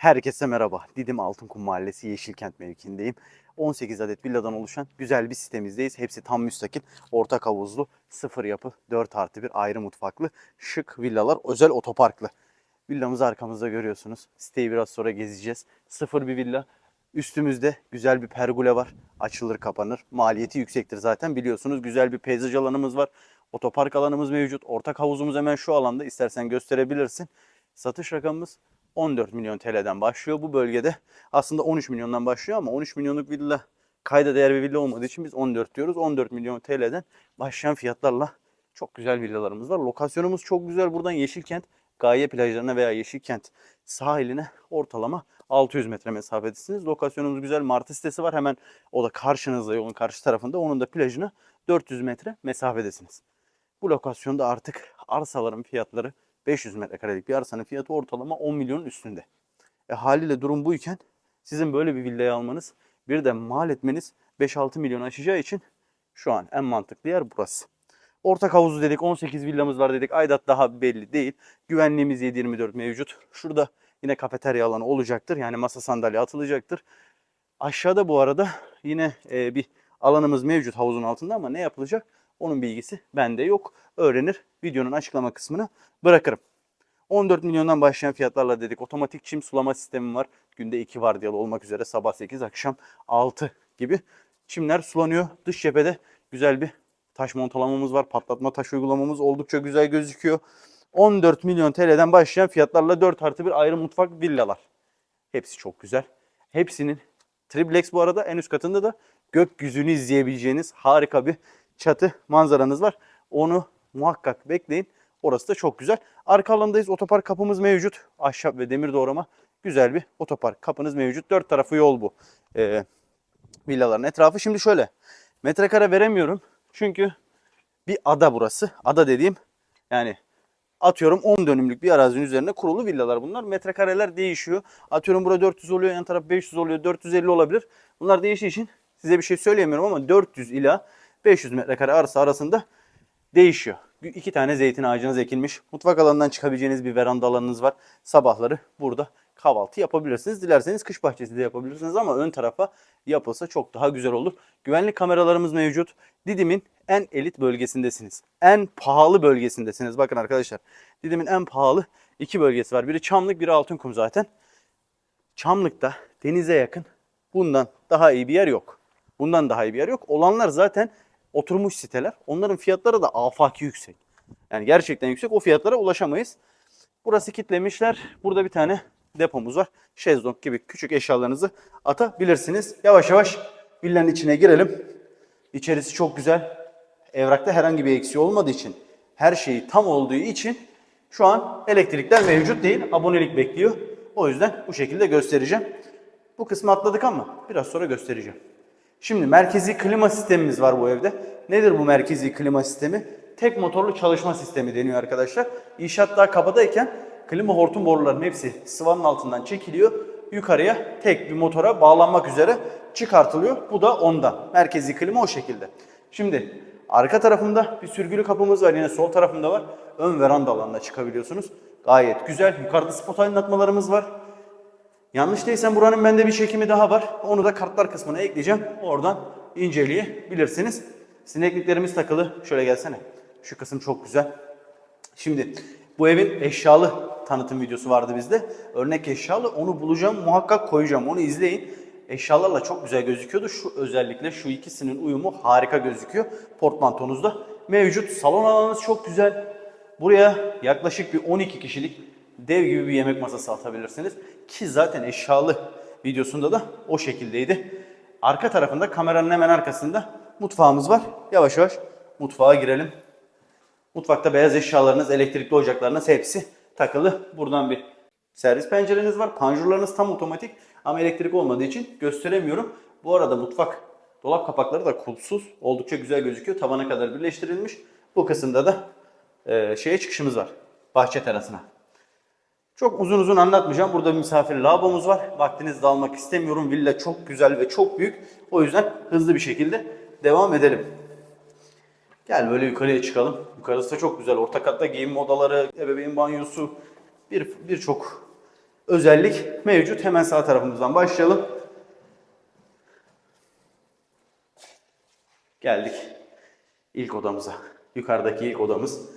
Herkese merhaba. Didim Altınkum Mahallesi Yeşilkent mevkiindeyim. 18 adet villadan oluşan güzel bir sitemizdeyiz. Hepsi tam müstakil, ortak havuzlu, sıfır yapı, 4 artı bir ayrı mutfaklı, şık villalar, özel otoparklı. Villamızı arkamızda görüyorsunuz. Siteyi biraz sonra gezeceğiz. Sıfır bir villa. Üstümüzde güzel bir pergole var. Açılır kapanır. Maliyeti yüksektir zaten biliyorsunuz. Güzel bir peyzaj alanımız var. Otopark alanımız mevcut. Ortak havuzumuz hemen şu alanda. İstersen gösterebilirsin. Satış rakamımız 14 milyon TL'den başlıyor. Bu bölgede aslında 13 milyondan başlıyor ama 13 milyonluk villa kayda değer bir villa olmadığı için biz 14 diyoruz. 14 milyon TL'den başlayan fiyatlarla çok güzel villalarımız var. Lokasyonumuz çok güzel. Buradan Yeşilkent Gaye plajlarına veya Yeşilkent sahiline ortalama 600 metre mesafedesiniz. Lokasyonumuz güzel. Martı sitesi var. Hemen o da karşınızda yolun karşı tarafında. Onun da plajına 400 metre mesafedesiniz. Bu lokasyonda artık arsaların fiyatları 500 metrekarelik bir arsanın fiyatı ortalama 10 milyonun üstünde. E haliyle durum buyken sizin böyle bir villayı almanız bir de mal etmeniz 5-6 milyon aşacağı için şu an en mantıklı yer burası. Ortak havuzu dedik 18 villamız var dedik Aydat daha belli değil. Güvenliğimiz 7-24 mevcut. Şurada yine kafeterya alanı olacaktır yani masa sandalye atılacaktır. Aşağıda bu arada yine e, bir alanımız mevcut havuzun altında ama ne yapılacak onun bilgisi bende yok. Öğrenir videonun açıklama kısmına bırakırım. 14 milyondan başlayan fiyatlarla dedik. Otomatik çim sulama sistemi var. Günde 2 vardiyalı olmak üzere sabah 8 akşam 6 gibi çimler sulanıyor. Dış cephede güzel bir taş montalamamız var. Patlatma taş uygulamamız oldukça güzel gözüküyor. 14 milyon TL'den başlayan fiyatlarla 4 artı bir ayrı mutfak villalar. Hepsi çok güzel. Hepsinin triplex bu arada en üst katında da gökyüzünü izleyebileceğiniz harika bir çatı manzaranız var. Onu muhakkak bekleyin. Orası da çok güzel. Arka alandayız. Otopark kapımız mevcut. Ahşap ve demir doğrama güzel bir otopark kapınız mevcut. Dört tarafı yol bu. Ee, villaların etrafı. Şimdi şöyle. Metrekare veremiyorum. Çünkü bir ada burası. Ada dediğim yani atıyorum 10 dönümlük bir arazinin üzerine kurulu villalar bunlar. Metrekareler değişiyor. Atıyorum burada 400 oluyor, yan taraf 500 oluyor, 450 olabilir. Bunlar değiştiği için size bir şey söyleyemiyorum ama 400 ila 500 metrekare arsa arasında değişiyor. İki tane zeytin ağacınız ekilmiş. Mutfak alanından çıkabileceğiniz bir veranda alanınız var. Sabahları burada kahvaltı yapabilirsiniz. Dilerseniz kış bahçesi de yapabilirsiniz ama ön tarafa yapılsa çok daha güzel olur. Güvenlik kameralarımız mevcut. Didim'in en elit bölgesindesiniz. En pahalı bölgesindesiniz. Bakın arkadaşlar. Didim'in en pahalı iki bölgesi var. Biri Çamlık, biri Altınkum zaten. Çamlık'ta denize yakın bundan daha iyi bir yer yok. Bundan daha iyi bir yer yok. Olanlar zaten oturmuş siteler. Onların fiyatları da afaki yüksek. Yani gerçekten yüksek. O fiyatlara ulaşamayız. Burası kitlemişler. Burada bir tane depomuz var. Şezlong gibi küçük eşyalarınızı atabilirsiniz. Yavaş yavaş villanın içine girelim. İçerisi çok güzel. Evrakta herhangi bir eksiği olmadığı için, her şeyi tam olduğu için şu an elektrikler mevcut değil. Abonelik bekliyor. O yüzden bu şekilde göstereceğim. Bu kısmı atladık ama biraz sonra göstereceğim. Şimdi merkezi klima sistemimiz var bu evde. Nedir bu merkezi klima sistemi? Tek motorlu çalışma sistemi deniyor arkadaşlar. İnşaat daha kabadayken klima hortum borularının hepsi sıvanın altından çekiliyor. Yukarıya tek bir motora bağlanmak üzere çıkartılıyor. Bu da ondan. Merkezi klima o şekilde. Şimdi arka tarafında bir sürgülü kapımız var. Yine sol tarafında var. Ön veranda alanına çıkabiliyorsunuz. Gayet güzel. Yukarıda spot aydınlatmalarımız var. Yanlış değilsem buranın bende bir çekimi daha var. Onu da kartlar kısmına ekleyeceğim. Oradan inceleyebilirsiniz. Sinekliklerimiz takılı. Şöyle gelsene. Şu kısım çok güzel. Şimdi bu evin eşyalı tanıtım videosu vardı bizde. Örnek eşyalı. Onu bulacağım. Muhakkak koyacağım. Onu izleyin. Eşyalarla çok güzel gözüküyordu. Şu özellikle şu ikisinin uyumu harika gözüküyor. Portmantonuzda mevcut. Salon alanınız çok güzel. Buraya yaklaşık bir 12 kişilik dev gibi bir yemek masası atabilirsiniz. Ki zaten eşyalı videosunda da o şekildeydi. Arka tarafında kameranın hemen arkasında mutfağımız var. Yavaş yavaş mutfağa girelim. Mutfakta beyaz eşyalarınız, elektrikli ocaklarınız hepsi takılı. Buradan bir servis pencereniz var. Panjurlarınız tam otomatik ama elektrik olmadığı için gösteremiyorum. Bu arada mutfak dolap kapakları da kulpsuz. Oldukça güzel gözüküyor. Tavana kadar birleştirilmiş. Bu kısımda da e, şeye çıkışımız var. Bahçe terasına. Çok uzun uzun anlatmayacağım. Burada bir misafir lavabomuz var. Vaktinizi de almak istemiyorum. Villa çok güzel ve çok büyük. O yüzden hızlı bir şekilde devam edelim. Gel böyle yukarıya çıkalım. Yukarısı da çok güzel. Orta katta giyinme odaları, ebeveyn banyosu, bir birçok özellik mevcut. Hemen sağ tarafımızdan başlayalım. Geldik ilk odamıza. Yukarıdaki ilk odamız.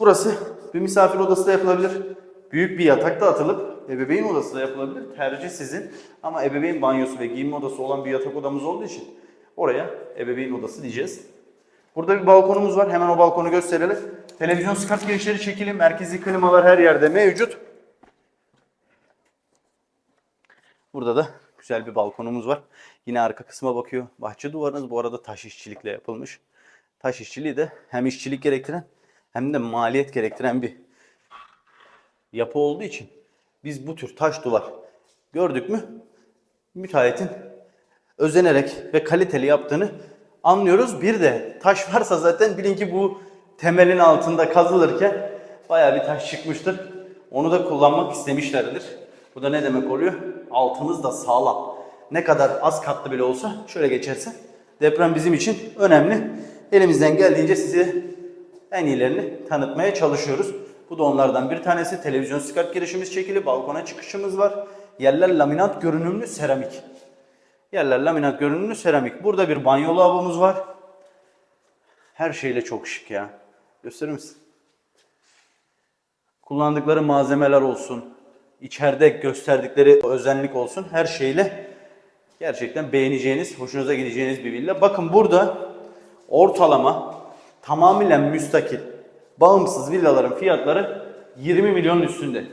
Burası bir misafir odası da yapılabilir. Büyük bir yatak da atılıp ebeveyn odası da yapılabilir. Tercih sizin. Ama ebeveyn banyosu ve giyinme odası olan bir yatak odamız olduğu için oraya ebeveyn odası diyeceğiz. Burada bir balkonumuz var. Hemen o balkonu gösterelim. Televizyon skart girişleri çekili. Merkezi klimalar her yerde mevcut. Burada da güzel bir balkonumuz var. Yine arka kısma bakıyor. Bahçe duvarınız bu arada taş işçilikle yapılmış. Taş işçiliği de hem işçilik gerektiren hem de maliyet gerektiren bir yapı olduğu için biz bu tür taş duvar gördük mü müteahhitin özenerek ve kaliteli yaptığını anlıyoruz. Bir de taş varsa zaten bilin ki bu temelin altında kazılırken bayağı bir taş çıkmıştır. Onu da kullanmak istemişlerdir. Bu da ne demek oluyor? Altınız da sağlam. Ne kadar az katlı bile olsa şöyle geçerse deprem bizim için önemli. Elimizden geldiğince size en iyilerini tanıtmaya çalışıyoruz. Bu da onlardan bir tanesi. Televizyon skart girişimiz çekili. Balkona çıkışımız var. Yerler laminat görünümlü seramik. Yerler laminat görünümlü seramik. Burada bir banyo lavabomuz var. Her şeyle çok şık ya. Gösterir misin? Kullandıkları malzemeler olsun, içeride gösterdikleri özenlik olsun her şeyle gerçekten beğeneceğiniz, hoşunuza gideceğiniz bir villa. Bakın burada ortalama tamamen müstakil, bağımsız villaların fiyatları 20 milyonun üstünde.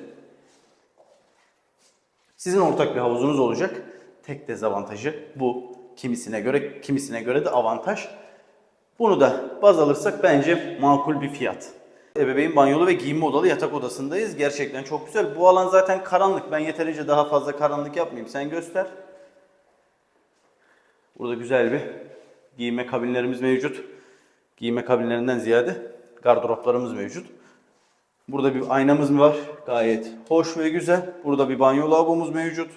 Sizin ortak bir havuzunuz olacak. Tek dezavantajı bu. Kimisine göre, kimisine göre de avantaj. Bunu da baz alırsak bence makul bir fiyat. Ebeveyn banyolu ve giyinme odalı yatak odasındayız. Gerçekten çok güzel. Bu alan zaten karanlık. Ben yeterince daha fazla karanlık yapmayayım. Sen göster. Burada güzel bir giyinme kabinlerimiz mevcut. Giyinme kabinlerinden ziyade gardıroplarımız mevcut. Burada bir aynamız mı var? Gayet hoş ve güzel. Burada bir banyo lavabomuz mevcut.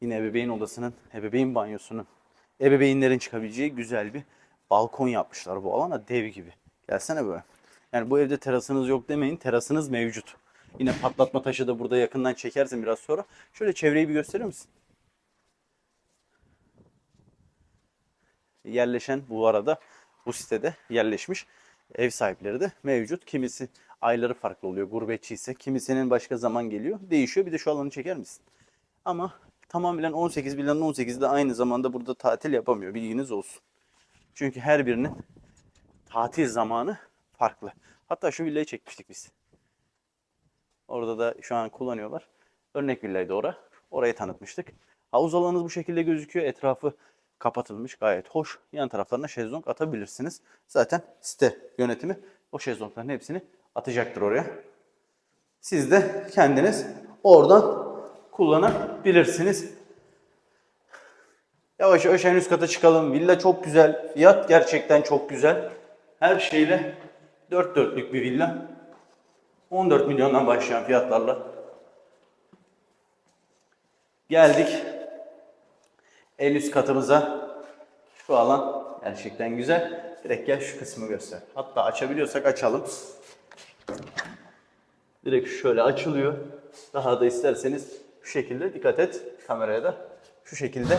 Yine ebeveyn odasının, ebeveyn banyosunun, ebeveynlerin çıkabileceği güzel bir balkon yapmışlar bu alana dev gibi. Gelsene böyle. Yani bu evde terasınız yok demeyin, terasınız mevcut. Yine patlatma taşı da burada yakından çekersin biraz sonra. Şöyle çevreyi bir gösterir misin? Yerleşen bu arada bu sitede yerleşmiş ev sahipleri de mevcut. Kimisi ayları farklı oluyor gurbetçi ise. Kimisinin başka zaman geliyor. Değişiyor. Bir de şu alanı çeker misin? Ama tamamen 18 villanın 18'i de aynı zamanda burada tatil yapamıyor. Bilginiz olsun. Çünkü her birinin tatil zamanı farklı. Hatta şu villayı çekmiştik biz. Orada da şu an kullanıyorlar. Örnek villaydı ora. Orayı tanıtmıştık. Havuz alanınız bu şekilde gözüküyor. Etrafı kapatılmış. Gayet hoş. Yan taraflarına şezlong atabilirsiniz. Zaten site yönetimi o şezlongların hepsini atacaktır oraya. Siz de kendiniz oradan kullanabilirsiniz. Yavaş yavaş en üst kata çıkalım. Villa çok güzel. Fiyat gerçekten çok güzel. Her şeyle dört dörtlük bir villa. 14 milyondan başlayan fiyatlarla. Geldik. En üst katımıza. Şu alan gerçekten güzel. Direkt gel şu kısmı göster. Hatta açabiliyorsak açalım. Direkt şöyle açılıyor. Daha da isterseniz şu şekilde dikkat et kameraya da. Şu şekilde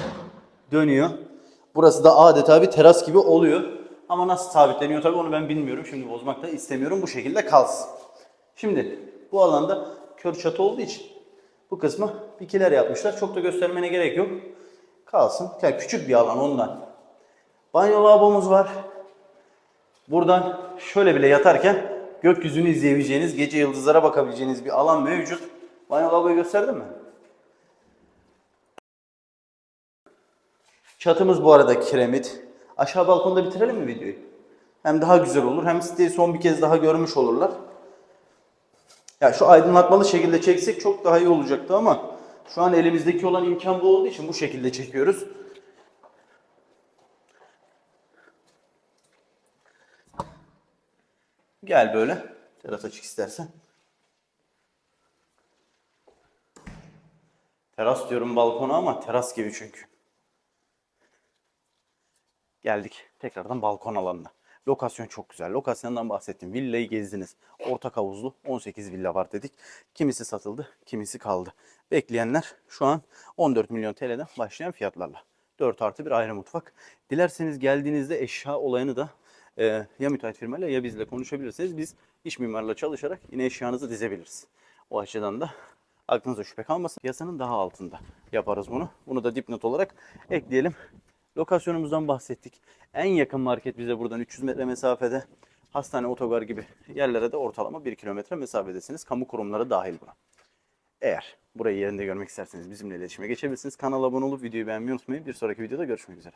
dönüyor. Burası da adeta bir teras gibi oluyor. Ama nasıl sabitleniyor tabii onu ben bilmiyorum. Şimdi bozmak da istemiyorum. Bu şekilde kalsın. Şimdi bu alanda kör çatı olduğu için bu kısmı bikiler yapmışlar. Çok da göstermene gerek yok. Kalsın. Yani küçük bir alan ondan. Banyo lavabomuz var. Buradan şöyle bile yatarken gökyüzünü izleyebileceğiniz, gece yıldızlara bakabileceğiniz bir alan mevcut. Banyo lavaboyu gösterdim mi? Çatımız bu arada kiremit. Aşağı balkonda bitirelim mi videoyu? Hem daha güzel olur hem siteyi son bir kez daha görmüş olurlar. Ya şu aydınlatmalı şekilde çeksek çok daha iyi olacaktı ama şu an elimizdeki olan imkan bu olduğu için bu şekilde çekiyoruz. Gel böyle. Teras açık istersen. Teras diyorum balkona ama teras gibi çünkü. Geldik tekrardan balkon alanına. Lokasyon çok güzel. Lokasyondan bahsettim. Villayı gezdiniz. Ortak havuzlu 18 villa var dedik. Kimisi satıldı, kimisi kaldı. Bekleyenler şu an 14 milyon TL'den başlayan fiyatlarla. 4 artı bir ayrı mutfak. Dilerseniz geldiğinizde eşya olayını da e, ya müteahhit firmayla ya bizle konuşabilirsiniz. Biz iş mimarla çalışarak yine eşyanızı dizebiliriz. O açıdan da aklınıza şüphe kalmasın. Piyasanın daha altında yaparız bunu. Bunu da dipnot olarak ekleyelim. Lokasyonumuzdan bahsettik. En yakın market bize buradan 300 metre mesafede. Hastane, otogar gibi yerlere de ortalama 1 kilometre mesafedesiniz. Kamu kurumları dahil buna. Eğer burayı yerinde görmek isterseniz bizimle iletişime geçebilirsiniz. Kanala abone olup videoyu beğenmeyi unutmayın. Bir sonraki videoda görüşmek üzere.